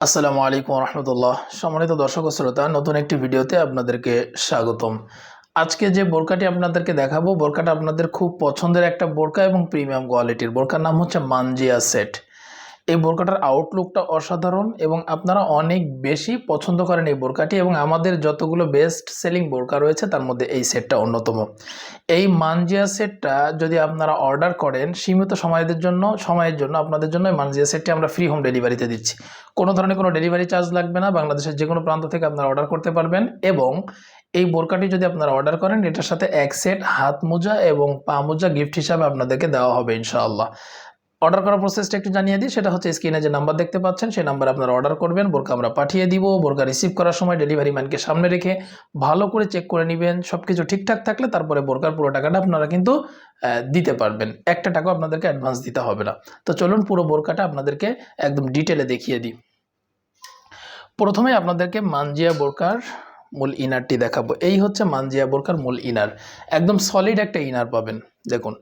আসসালামু আলাইকুম রহমতুল্লাহ সম্মানিত দর্শক শ্রোতা, নতুন একটি ভিডিওতে আপনাদেরকে স্বাগতম। আজকে যে বোরকাটি আপনাদেরকে দেখাবো বোরকাটা আপনাদের খুব পছন্দের একটা বোরকা এবং প্রিমিয়াম কোয়ালিটির। বোরকার নাম হচ্ছে মানজিয়া সেট। এই বোরকাটার আউটলুকটা অসাধারণ এবং আপনারা অনেক বেশি পছন্দ করেন এই বোরকাটি এবং আমাদের যতগুলো বেস্ট সেলিং বোরকা রয়েছে তার মধ্যে এই সেটটা অন্যতম। এই মানজিয়া সেটটা যদি আপনারা অর্ডার করেন, সীমিত সময়ের জন্য সময়ের জন্য, আপনাদের জন্য মানজিয়া সেটটি আমরা ফ্রি হোম ডেলিভারিতে দিচ্ছি। কোনো ধরনের কোনো ডেলিভারি চার্জ লাগবে না, বাংলাদেশের যে কোনো প্রান্ত থেকে আপনারা অর্ডার করতে পারবেন এবং এই বোরকাটি যদি আপনারা অর্ডার করেন, এটার সাথে এক সেট হাত মোজা এবং পা মোজা গিফট হিসাবে আপনাদেরকে দেওয়া হবে ইনশাআল্লাহ। অর্ডার করার প্রসেসটা একটু জানিয়ে দিই। সেটা হচ্ছে স্ক্রিনে যে নাম্বার দেখতে পাচ্ছেন, সেই নাম্বার আপনারা অর্ডার করবেন, বোরকা আমরা পাঠিয়ে দিব, বোরকা রিসিভ করার সময় ডেলিভারি ম্যানকে সামনে রেখে ভালো করে চেক করে নেবেন। সব কিছু ঠিকঠাক থাকলে তারপরে বোরকার পুরো টাকাটা আপনারা কিন্তু দিতে পারবেন। একটা টাকাও আপনাদেরকে অ্যাডভান্স দিতে হবে না। তো চলুন পুরো বোরকাটা আপনাদেরকে একদম ডিটেলে দেখিয়ে দিই। প্রথমে আপনাদেরকে মানজিয়া বোরকার মূল ইনারটি দেখাবো। এই হচ্ছে মানজিয়া বোরকার মূল ইনার একদম সলিড একটা ইনার পাবেন। দেখুন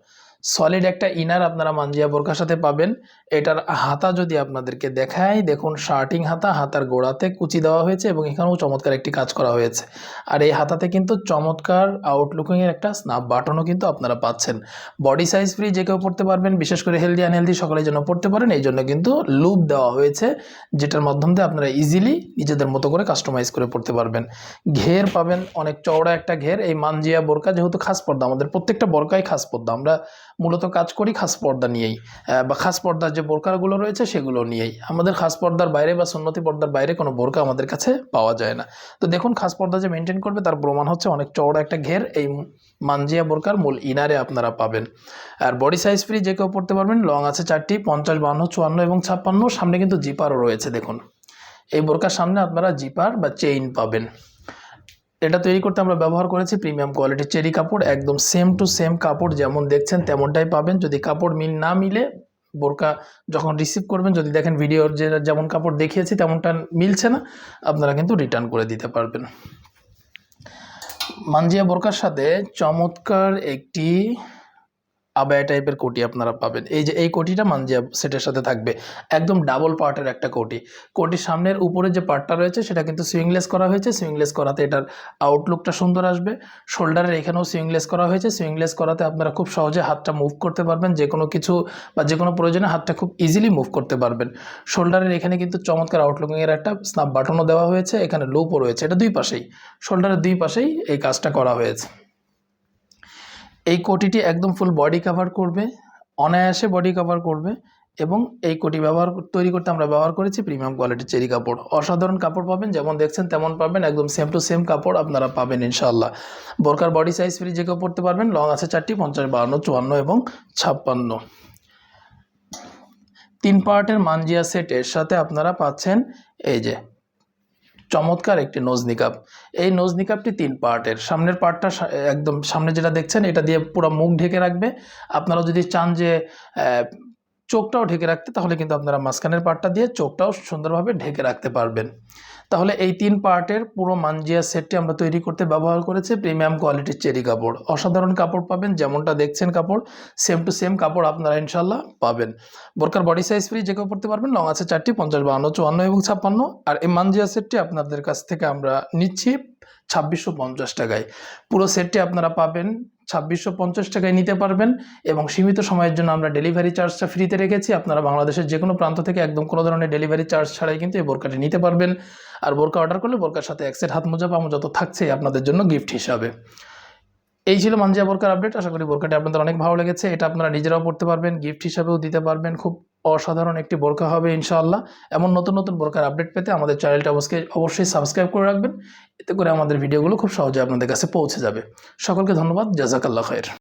সলিড একটা ইনার আপনারা মানজিয়া বোরকার সাথে পাবেন। এটার হাতা যদি আপনাদেরকে দেখায় দেখুন শার্টিং হাতা, হাতার গোড়াতে কুচি দেওয়া হয়েছে এবং এখানেও চমৎকার একটি কাজ করা হয়েছে। আর এই হাতাতে কিন্তু চমৎকার আউটলুকিংয়ের একটা স্নাপ বাটনও কিন্তু আপনারা পাচ্ছেন। বডি সাইজ ফ্রি যে কেউ পড়তে পারবেন, বিশেষ করে হেলদি আনহেলদি সকলের জন্য পড়তে পারেন, এই জন্য কিন্তু লুপ দেওয়া হয়েছে, যেটার মাধ্যমে দিয়ে আপনারা ইজিলি নিজেদের মতো করে কাস্টমাইজ করে পড়তে পারবেন। ঘের পাবেন, অনেক চওড়া একটা ঘের। এই মানজিয়া বোরকা যেহেতু খাস পর্দা, আমাদের প্রত্যেকটা বোরকাই খাস পর্দা। আমরা মূলত কাজ করি খাস পর্দা নিয়েই বা খাস পর্দার যে বোরকাগুলো রয়েছে সেগুলো নিয়েই। আমাদের খাস পর্দার বাইরে বা সুন্নতি পর্দার বাইরে কোনো বোরকা আমাদের কাছে পাওয়া যায় না। তো দেখুন, খাস পর্দা যে মেনটেন করবে তার প্রমাণ হচ্ছে অনেক চওড়া একটা ঘের, এই মানজিয়া বোরকার মূল ইনারে আপনারা পাবেন। আর বডি সাইজ ফ্রি যে কেউ পড়তে পারবেন লং আছে চারটি, পঞ্চাশ বান্ন চুয়ান্ন এবং ছাপ্পান্ন, সামনে কিন্তু জিপারও রয়েছে, দেখুন। এই বোরকার সামনে আপনারা জিপার বা চেইন পাবেন। এটা তৈরি করতে আমরা ব্যবহার করেছি প্রিমিয়াম কোয়ালিটির চেরি কাপড়, একদম সেম টু সেম কাপড় যেমন দেখছেন তেমনটাই পাবেন। যদি কাপড় মিল না মিলে, বোরকা যখন রিসিভ করবেন, যদি দেখেন ভিডিওর যে যেমন কাপড় দেখিয়েছি তেমনটা মিলছে না, আপনারা কিন্তু রিটার্ন করে দিতে পারবেন। মানজিয়া বোরকার সাথে চমৎকার একটি আবায়া টাইপের কোটি আপনারা পাবেন। এই যে, এই কোটিটা মানজিয়া সেটের সাথে থাকবে। একদম ডাবল পার্টের একটা কোটি। কোটির সামনের উপরে যে পার্টটা রয়েছে, সেটা কিন্তু সুইংলেস করা হয়েছে। সুইংলেস করাতে এটার আউটলুকটা সুন্দর আসবে। শোল্ডারের এখানেও সুইংলেস করা হয়েছে। সুইংলেস করাতে আপনারা খুব সহজে হাতটা মুভ করতে পারবেন। যে কোনো কিছু বা যে কোনো প্রয়োজনে হাতটা খুব ইজিলি মুভ করতে পারবেন। শোল্ডারের এখানে কিন্তু চমৎকার আউটলুকিংয়ের একটা স্নাপ বাটনও দেওয়া হয়েছে। এখানে লুপও রয়েছে। এটা দুই পাশেই। শোল্ডারের দুই পাশেই এই কাজটা করা হয়েছে। এই কোটিটি একদম ফুল বডি কাভার করবে, অনায়াসে বডি কাভার করবে এবং এই কোটি ব্যবহার তৈরি করতে আমরা ব্যবহার করেছি প্রিমিয়াম কোয়ালিটির চেরি কাপড়। অসাধারণ কাপড় পাবেন, যেমন দেখছেন তেমন পাবেন, একদম সেম টু সেম কাপড় আপনারা পাবেন ইনশাল্লাহ বোরকার বডি সাইজ ফ্রি যে কেউ পড়তে পারবেন লং আছে চারটি, পঞ্চাশ, বাহান্ন, চুয়ান্ন এবং ছাপ্পান্ন। তিন পার্টের মানজিয়া সেটের সাথে আপনারা পাচ্ছেন এই যে চমৎকার একটি নোজ নিকাপ এই নোজ নিকাপটি তিন পার্টের। সামনের পার্টটা একদম সামনে যেটা দেখছেন, এটা দিয়ে পুরো মুখ ঢেকে রাখবে। আপনারা যদি চান যে চোখটাও ঢেকে রাখতে, তাহলে কিন্তু আপনারা মাঝখানের পার্টটা দিয়ে চোখটাও সুন্দরভাবে ঢেকে রাখতে পারবেন। তাহলে এই তিন পার্টের পুরো মানজিয়া সেটটি আমরা তৈরি করতে ব্যবহার করেছি প্রিমিয়াম কোয়ালিটির চেরি কাপড়। অসাধারণ কাপড় পাবেন, যেমনটা দেখছেন কাপড় সেম টু সেম কাপড় আপনারা ইনশাল্লাহ পাবেন। বোরকার বডি সাইজ ফ্রি যে কেউ পড়তে পারবেন লং আছে চারটি, পঞ্চাশ, বাহান্ন, চুয়ান্ন এবং ছাপ্পান্ন। আর এই মানজিয়া সেটটি আপনাদের কাছ থেকে আমরা নিচ্ছি ছাব্বিশশো পঞ্চাশ টাকায়। পুরো সেটটি আপনারা পাবেন, ছাব্বিশশো পঞ্চাশ টাকায় নিতে পারবেন এবং সীমিত সময়ের জন্য আমরা ডেলিভারি চার্জটা ফ্রিতে রেখেছি। আপনারা বাংলাদেশের যে কোনো প্রান্ত থেকে একদম কোনো ধরনের ডেলিভারি চার্জ ছাড়াই কিন্তু এই বোরকাটি নিতে পারবেন। আর বোরকা অর্ডার করলে বোরকার সাথে এক সেট হাত মোজা পামো যত থাকছেই আপনাদের জন্য গিফট হিসাবে। এই ছিল মানজিয়া বোরকার আপডেট আশা করি বোরকাটি আপনাদের অনেক ভালো লেগেছে। এটা আপনারা নিজেরাও পড়তে পারবেন গিফট হিসাবেও দিতে পারবেন। খুব অসাধারণ একটি বোরকা হবে ইনশাআল্লাহ। এমন নতুন নতুন বোরকার আপডেট পেতে আমাদের চ্যানেলটা অবশ্যই অবশ্যই সাবস্ক্রাইব করে রাখবেন। এতে করে আমাদের ভিডিওগুলো খুব সহজে আপনাদের কাছে পৌঁছে যাবে। সকলকে ধন্যবাদ, জাজাকাল্লাহ খায়ের।